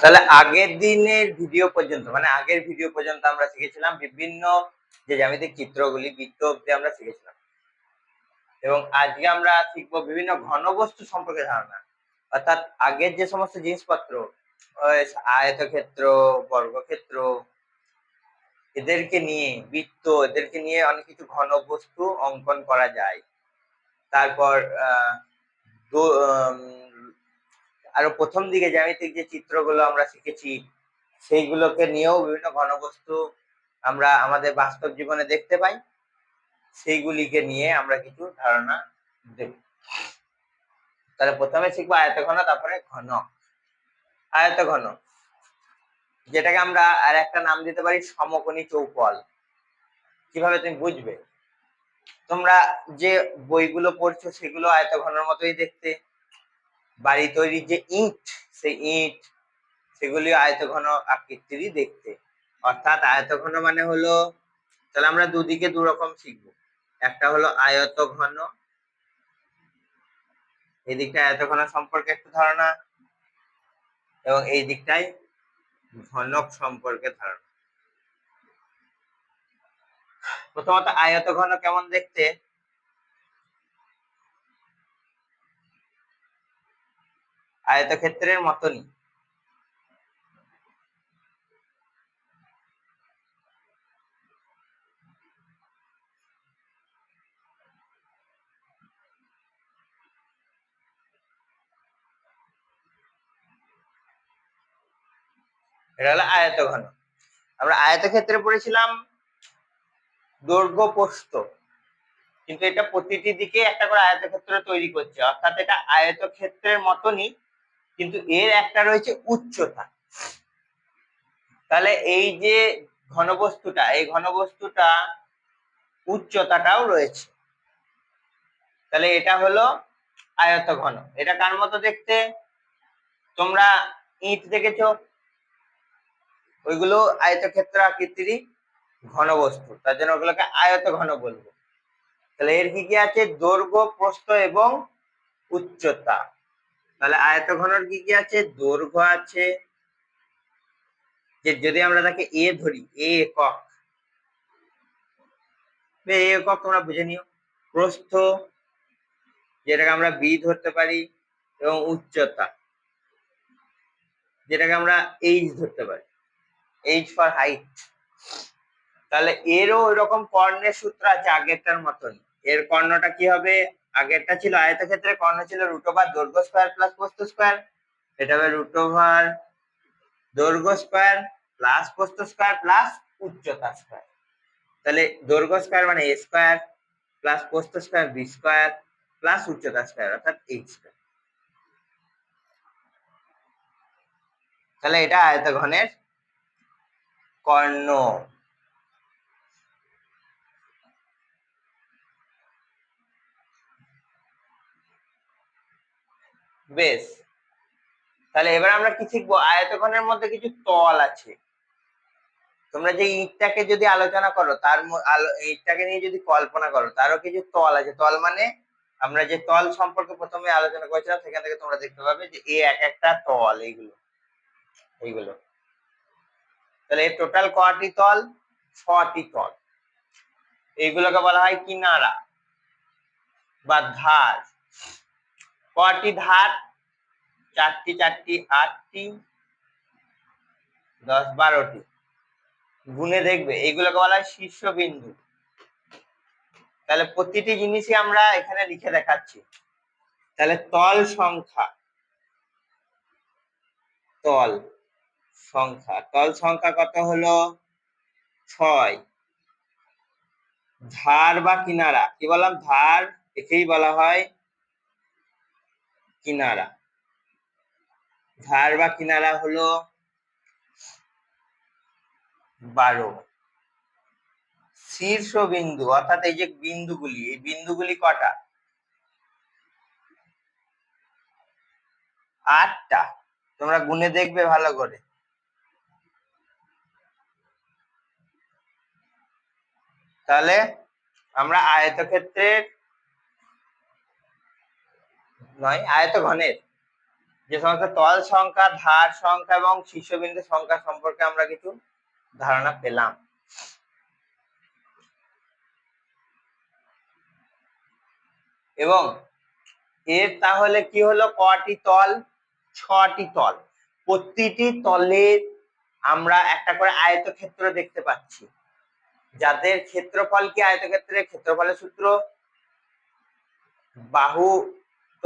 তাহলে আগের দিনের ভিডিও পর্যন্ত মানে আগের ভিডিও পর্যন্ত আমরা শিখেছিলাম বিভিন্ন যে জ্যামিতিক চিত্রগুলি, বৃত্ত অব্দি আমরা শিখেছিলাম। এবং আজকে আমরা শিখব বিভিন্ন ঘনবস্তু সম্পর্কে ধারণা। অর্থাৎ আগের যে সমস্ত জিনিসপত্র আয়তক্ষেত্র, বর্গক্ষেত্র, এদেরকে নিয়ে, বৃত্ত, এদেরকে নিয়ে অনেক কিছু ঘনবস্তু অঙ্কন করা যায়। তারপর আরও প্রথম দিকে জ্যামিতিক যে চিত্রগুলো আমরা শিখেছি, সেইগুলোকে নিয়েও বিভিন্ন ঘনবস্তু আমরা আমাদের বাস্তব জীবনে দেখতে পাই। সেইগুলিকে নিয়ে আমরা কিছু ধারণা দেব। তাহলে প্রথমে শিখব আয়তঘন, তারপরে ঘন। আয়তঘন, যেটাকে আমরা আর একটা নাম দিতে পারি সমকোণী চৌপল কীভাবে তুমি বুঝবে? তোমরা যে বইগুলো পড়ছো সেগুলো আয়ত আয়তঘনের মতোই দেখতে। বাড়ি তৈরির যে ইট, সেই ইট, সেগুলি আয়তঘন আকৃতিরই দেখতে। অর্থাৎ আয়তঘন মানে হলো, তাহলে আমরা দুদিকে দু রকম শিখব। একটা হলো আয়ত ঘন এই দিকটা আয়ত ঘন সম্পর্কে একটু ধারণা, এবং এই দিকটায় ঘনক সম্পর্কে ধারণা। প্রথমত আয়ত ঘন কেমন দেখতে? আয়তক্ষেত্রের মতনই। এটা হলো আয়তঘন। আমরা আয়তক্ষেত্রে পড়েছিলাম দৈর্ঘ্য প্রস্থ। কিন্তু এটা প্রতিটি দিকে একটা করে আয়তক্ষেত্র তৈরি করছে। অর্থাৎ এটা আয়তক্ষেত্রের মতনই কিন্তু এর একটা রয়েছে উচ্চতা। তাহলে এই যে ঘনবস্তুটা, এই ঘনবস্তুটা উচ্চতাটাও রয়েছে। তাহলে এটা হলো আয়ত ঘন এটা কার মতো দেখতে? তোমরা ইট দেখেছ? ওইগুলো আয়তক্ষেত্র আকৃতিরই ঘনবস্তু। তার জন্য ওগুলোকে আয়ত ঘন বলব। তাহলে এর কি কি আছে? দৈর্ঘ্য, প্রস্থ এবং উচ্চতা। তাহলে আয়ত ঘনর কি কি আছে? দৈর্ঘ্য আছে। যে যদি আমরা তাকে এ ধরি এ একক। এ একক তোমরা বুঝে নিও। প্রস্থ, যেটাকে আমরা বি ধরতে পারি, এবং উচ্চতা, যেটাকে আমরা এইচ ধরতে পারি। এইচ ফর হাইট তাহলে এরও এরকম কর্ণের সূত্র আছে আগেরটার মতন এর কর্ণটা কি হবে? আগেরটা ছিল আয়তক্ষেত্রে কর্ণ ছিল রুট ওভার দৈর্ঘ্য স্কোয়ার প্লাস প্রস্থ স্কোয়ার এটা হবে রুট ওভার দৈর্ঘ্য স্কোয়ার প্লাস প্রস্থ স্কোয়ার প্লাস উচ্চতা স্কোয়ার তাহলে দৈর্ঘ্য স্কোয়ার মানে এ স্কোয়ার প্লাস প্রস্থ স্কোয়ার বি স্কোয়ার প্লাস উচ্চতা স্কোয়ার অর্থাৎ এইচ স্কোয়ার তাহলে এটা আয়তঘনের কর্ণ। বেশ। তাহলে এবার আমরা কি শিখব? আয়তঘনের মধ্যে কিছু তল আছে। তোমরা যে ইটটাকে যদি আলোচনা করো, তার ইটটাকে নিয়ে যদি কল্পনা করো, তারও কিছু তল আছে। তল মানে আমরা যে তল সম্পর্কে প্রথমে আলোচনা করেছিলাম, সেখান থেকে তোমরা দেখতে পাবে যে এ এক একটা তল এইগুলো এইগুলো। তাহলে এর টোটাল কটি তল? ছটি তল। এইগুলোকে বলা হয় কিনারা বা ধার। কটি ধার? চারটি চারটি, আটটি, দশ, বারোটি। গুনে দেখবে এইগুলোকে বলা হয় শীর্ষবিন্দু। তাহলে প্রতিটি জিনিসই আমরা এখানে লিখে দেখাচ্ছি। তাহলে তল সংখ্যা তল সংখ্যা তল সংখ্যা কত হলো? ছয়। ধার বা কিনারা, কি বললাম? ধার, একেই বলা হয় কিনারা। ধার বা কিনারা হলো বারো। শীর্ষবিন্দু, অর্থাৎ এই যে বিন্দুগুলি, এই বিন্দুগুলি কটা? আটটা। তোমরা গুনে দেখবে ভালো করে। তাহলে আমরা আয়তক্ষেত্রের নয়, আয়তঘনের। যে সমস্ত তল সংখ্যা, ধার সংখ্যা এবং শীর্ষবিন্দু সংখ্যা সম্পর্কে আমরা কিছু ধারণা পেলাম। এবং এর তাহলে কি হলো? কটি তল? ছটি তল। প্রতিটি তলের আমরা একটা করে আয়তক্ষেত্র দেখতে পাচ্ছি। যাদের ক্ষেত্রফল কি? আয়তক্ষেত্রের ক্ষেত্রফলের সূত্র বাহু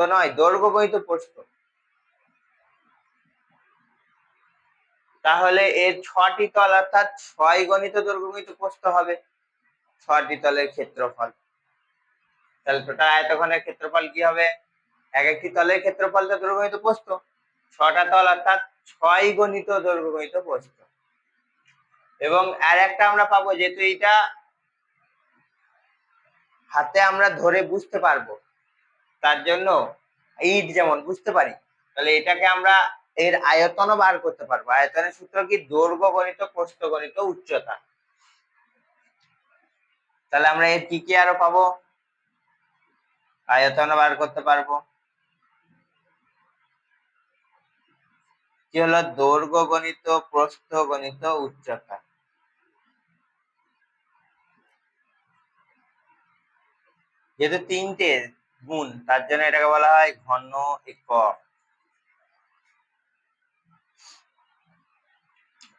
নয়, দৈর্ঘ্য গণিত প্রস্থ। তাহলে এর ছটি তল অর্থাৎ ছয় গণিত দৈর্ঘ্য গণিত প্রস্থ হবে। ছটি তলের ক্ষেত্রফল। তাহলে টোটাল আয়তঘনের ক্ষেত্রফল কি হবে? এক একটি তলের ক্ষেত্রফল তো দৈর্ঘ্য গণিত প্রস্থ। ছটা তল অর্থাৎ ছয় গণিত দৈর্ঘ্য গণিত প্রস্থ। এবং আর একটা আমরা পাবো, যেহেতু এটা হাতে আমরা ধরে বুঝতে পারব। তার জন্য ইট যেমন, বুঝতে পারি? তাহলে এটাকে আমরা এর আয়তনও বার করতে পারব। আয়তনের সূত্র কি? দৈর্ঘ্য গণিত, প্রস্থ গণিত, উচ্চতা। তাহলে আমরা এর কি কি আরও পাবো? আয়তনও বার করতে পারব। কি হলো? দৈর্ঘ্য গণিত, প্রস্থ গণিত, উচ্চতা। যেহেতু তিনটে গুণ, তার জন্য এটাকে বলা হয় ঘন একক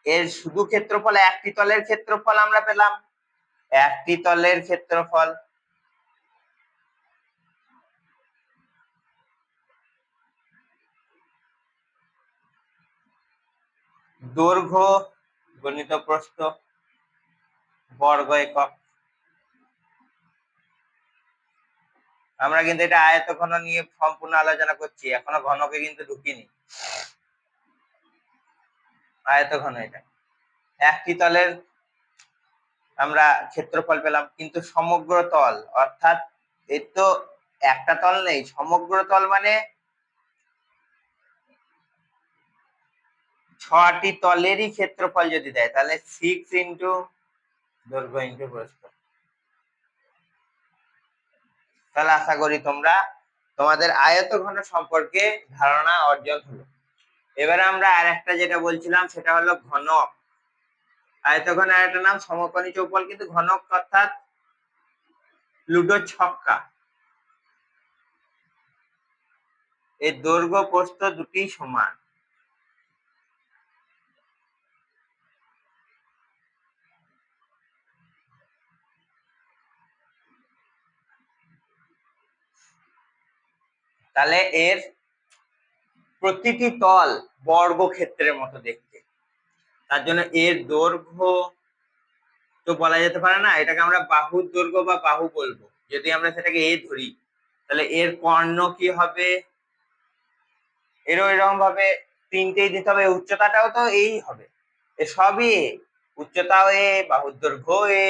এর শুধু ক্ষেত্রফল, একটি তলের ক্ষেত্রফল আমরা পেলাম। একটি তলের ক্ষেত্রফল। দৈর্ঘ্য, গণিত প্রস্থ বর্গ একক। আমরা কিন্তু এটা আয়ত ঘন নিয়ে সম্পূর্ণ আলোচনা করছি। এখনও ঘনকে কিন্তু ঢুকিনি। আয়ত ঘন এটা। একটি তলের আমরা ক্ষেত্রফল পেলাম, কিন্তু সমগ্র তল, অর্থাৎ এর তো একটা তল নেই, সমগ্র তল মানে ছটি তলেরই ক্ষেত্রফল যদি দেয়, তাহলে সিক্স ইন্টু দৈর্ঘ্য ইন্টু প্রস্থ তাহলে আশা করি তোমরা তোমাদের আয়ত ঘন সম্পর্কে ধারণা অর্জন হলো। এবারে আমরা আর একটা যেটা বলছিলাম, সেটা হলো ঘনক। আয়তঘন আর একটা নাম সমকোণী চৌপল কিন্তু ঘনক অর্থাৎ লুডো ছক্কা। এর দৈর্ঘ্য প্রস্থ দুটি সমান। তাহলে এর প্রতিটি তল বর্গক্ষেত্রের মতো দেখতে। তার জন্য এর দৈর্ঘ্য তো বলা যেতে পারে না, এটাকে আমরা বাহুর দৈর্ঘ্য বা বাহু বলব। যদি আমরা সেটাকে এ ধরি, তাহলে এর কর্ণ কি হবে? এরও এরকম ভাবে তিনটেই দিতে হবে, উচ্চতাটাও তো এই হবে। এ সবই এ, উচ্চতাও এ, বাহুর দৈর্ঘ্য এ।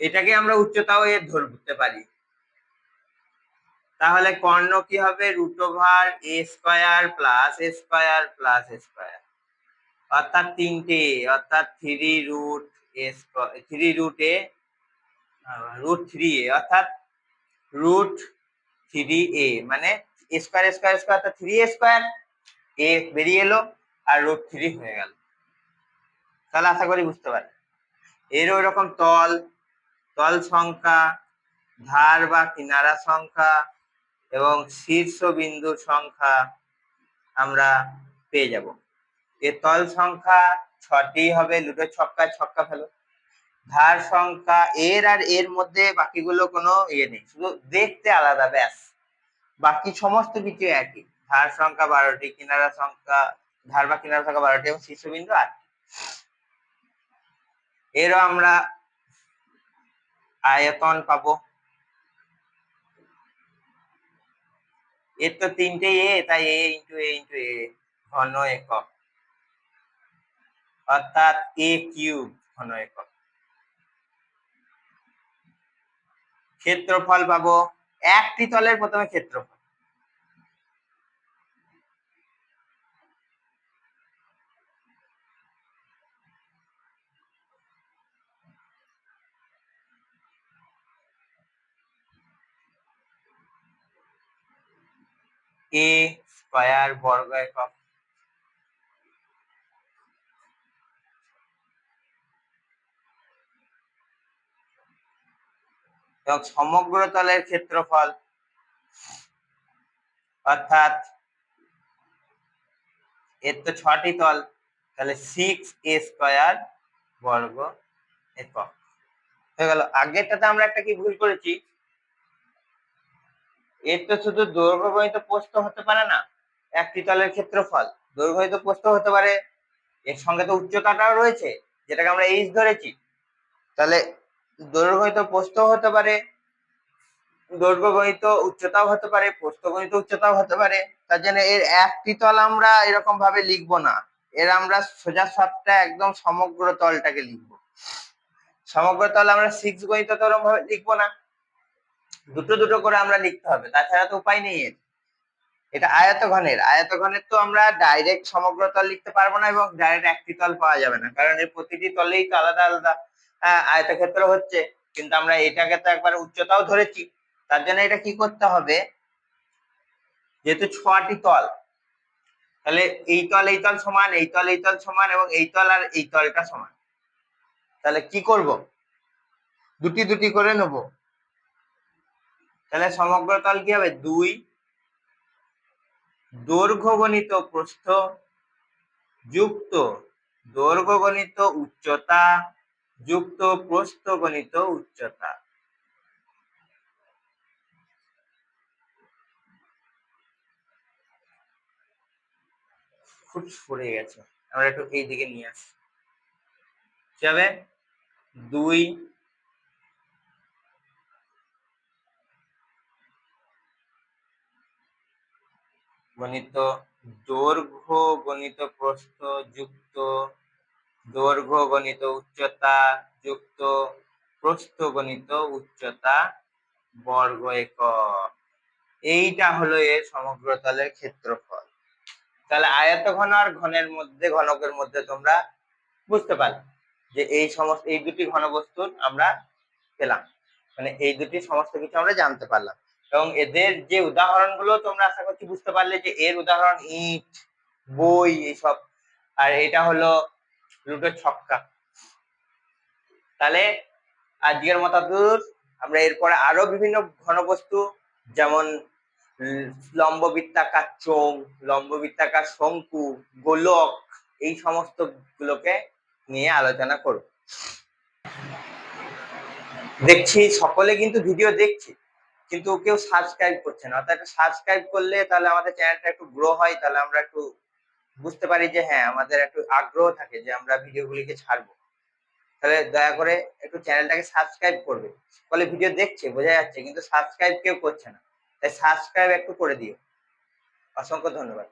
এটাকে আমরা উচ্চতাও এ ধরতে পারি। তাহলে কর্ণ কি হবে? Root over A square plus A square plus A square অর্থাৎ তিনটে, অর্থাৎ three root A three root A root three A অর্থাৎ রুট থ্রি এ মানে স্কোয়ার স্কোয়ার স্কোয়ার অর্থাৎ থ্রি স্কোয়ার এ বেরিয়ে এলো আর রুট থ্রি হয়ে গেল। তাহলে আশা করি বুঝতে পারে এর ওই রকম তল তল সংখ্যা, ধার বা কিনারা সংখ্যা এবং শীর্ষ বিন্দুর সংখ্যা আমরা পেয়ে যাব। এর তল সংখ্যা ছটি হবে, লুডো ছক্কা ছক্কা ফেলো। ধার সংখ্যা এর আর এর মধ্যে বাকিগুলো কোনো ইয়ে নেই, শুধু দেখতে আলাদা, ব্যাস। বাকি সমস্ত কিছু একই। ধার সংখ্যা বারোটি, কিনারা সংখ্যা, ধার বা কিনারা সংখ্যা বারোটি এবং শীর্ষবিন্দু আটটি। এরও আমরা আয়তন পাবো। এর তো তিনটে এ, তাই এ ইন্টু এ ইন্টু এ, ঘন একক। অর্থাৎ এ কিউব ঘন একক। ক্ষেত্রফল পাবো একটি তলের প্রথমে ক্ষেত্রফল। এ স্কয়ার বর্গ একক এবং সমগ্র তলের ক্ষেত্রফল অর্থাৎ এর তো ছটি তল, তাহলে সিক্স এ স্কয়ার বর্গ একক। হয়ে গেল। আগেরটাতে আমরা একটা কি ভুল করেছি? এর তো শুধু দৈর্ঘ্য গণিত প্রস্থ হতে পারে না, একটি তলের ক্ষেত্রফল দৈর্ঘ্য গণিত প্রস্থ হতে পারে। এর সঙ্গে তো উচ্চতাটাও রয়েছে, যেটাকে আমরা এইচ ধরেছি। তাহলে দৈর্ঘ্য গণিত প্রস্থ হতে পারে দৈর্ঘ্য গণিত উচ্চতাও হতে পারে প্রস্থ গণিত উচ্চতাও হতে পারে। তার জন্য এর একটি তল আমরা এরকম ভাবে লিখব না। এর আমরা সোজা সাতটা একদম সমগ্র তলটাকে লিখব। সমগ্র তল আমরা সিক্স গণিত তো ওরকম ভাবে লিখব না। দুটো দুটো করে আমরা লিখতে হবে তাছাড়া তো উপায় নেই এর। এটা আয়ত ঘনের আয়ত ঘনের তো আমরা ডাইরেক্ট সমগ্র তল লিখতে পারব না এবং ডাইরেক্ট একটি তল পাওয়া যাবে না কারণ এর প্রতিটি তলেই তো আলাদা আলাদা হ্যাঁ, আয়তক্ষেত্র হচ্ছে। কিন্তু আমরা এটাকে তো একবার উচ্চতাও ধরেছি তার জন্য এটা কি করতে হবে? যেহেতু ছটি তল তাহলে এই তল এই তল সমান এই তল এই তল সমান এবং এই তল আর এই তলটা সমান। তাহলে কি করব? দুটি দুটি করে নেব। তাহলে সমগ্র তল কি হবে? দুই। দৈর্ঘ্য গণিত প্রস্থ যুক্ত দৈর্ঘ্য গণিত উচ্চতা যুক্ত প্রস্থ গণিত উচ্চতা। খুব সরে গেছে। আমরা একটু এই দিকে নিয়ে আসি। হবে? দুই গণিত দৈর্ঘ্য গণিত প্রস্থ যুক্ত, দৈর্ঘ্য গণিত উচ্চতা যুক্ত, প্রস্থ গণিত উচ্চতা বর্গ একক। এইটা হলো এর সমগ্র তলের ক্ষেত্রফল। তাহলে আয়ত ঘন আর ঘনের মধ্যে, ঘনকের মধ্যে তোমরা বুঝতে পারলে যে এই সমস্ত, এই দুটি ঘনবস্তুর আমরা পেলাম। মানে এই দুটি সমস্ত কিছু আমরা জানতে পারলাম। এবং এদের যে উদাহরণগুলো তোমরা আশা করছি বুঝতে পারলে যে এর উদাহরণ ইট বই এইসব। আর এটা হলো লুডো ছক্কা। তাহলে আজকের মতো দূর। আমরা এরপরে আরও বিভিন্ন ঘনবস্তু যেমন উম, লম্ববৃত্তাকার চোঙ লম্ববৃত্তাকার শঙ্কু গোলক এই সমস্ত গুলোকে নিয়ে আলোচনা করব। দেখছি সকলে কিন্তু ভিডিও দেখছে। কিন্তু কেউ সাবস্ক্রাইব করছে না। অর্থাৎ সাবস্ক্রাইব করলে তাহলে আমাদের চ্যানেলটা একটু গ্রো হয়, তাহলে আমরা একটু বুঝতে পারি যে হ্যাঁ আমাদের একটু আগ্রহ থাকে যে আমরা ভিডিওগুলিকে ছাড়বো। তাহলে দয়া করে একটু চ্যানেলটাকে সাবস্ক্রাইব করবে। ফলে ভিডিও দেখছে, বোঝা যাচ্ছে, কিন্তু সাবস্ক্রাইব কেউ করছে না। তাই সাবস্ক্রাইব একটু করে দিও। অসংখ্য ধন্যবাদ।